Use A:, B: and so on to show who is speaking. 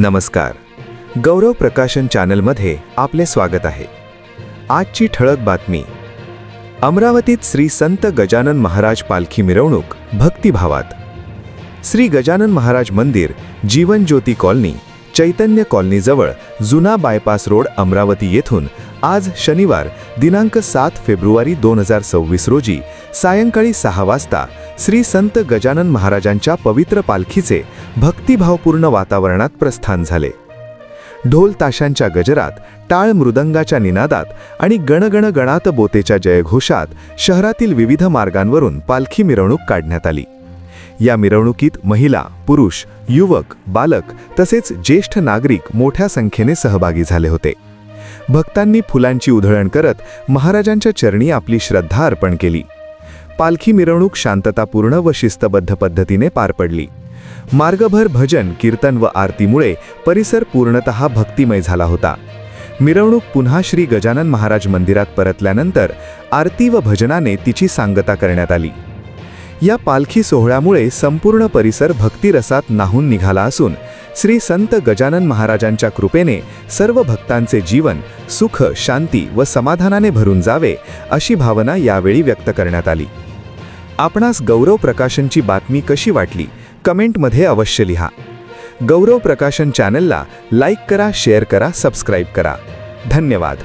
A: नमस्कार. गौरव प्रकाशन चॅनलमध्ये आपले स्वागत आहे. आजची ठळक बातमी. अमरावतीत श्री संत गजानन महाराज पालखी मिरवणूक भक्तिभावात. श्री गजानन महाराज मंदिर जीवन ज्योती कॉलनी चैतन्य कॉलनीजवळ जुना बायपास रोड अमरावती येथून आज शनिवार दिनांक सात फेब्रुवारी दोन हजार सव्वीस रोजी सायंकाळी सहा वाजता श्री संत गजानन महाराजांच्या पवित्र पालखीचे भक्तिभावपूर्ण वातावरणात प्रस्थान झाले. ढोल ताशांच्या गजरात टाळ मृदंगाच्या निनादात आणि गणगण गणात बोतेच्या जयघोषात शहरातील विविध मार्गांवरून पालखी मिरवणूक काढण्यात आली. या मिरवणुकीत महिला पुरुष युवक बालक तसेच ज्येष्ठ नागरिक मोठ्या संख्येने सहभागी झाले होते. भक्तांनी फुलांची उधळण करत महाराजांच्या चरणी आपली श्रद्धा अर्पण केली. पालखी मिरवणूक शांततापूर्ण व शिस्तबद्ध पद्धतीने पार पडली. मार्गभर भजन कीर्तन व आरतीमुळे परिसर पूर्णतः भक्तिमय झाला होता. मिरवणूक पुन्हा श्री गजानन महाराज मंदिरात परतल्यानंतर आरती व भजनाने तिची सांगता करण्यात आली. या पालखी सोहळ्यामुळे संपूर्ण परिसर भक्तिरसात नाहून निघाला असून श्री संत गजानन महाराजांच्या कृपेने सर्व भक्तांचे जीवन सुख शांती व समाधानाने भरून जावे अशी भावना यावेळी व्यक्त करण्यात आली. आपणास गौरव प्रकाशनची बातमी कशी वाटली कमेंटमध्ये अवश्य लिहा. गौरव प्रकाशन चॅनलला लाईक करा शेअर करा सबस्क्राईब करा. धन्यवाद.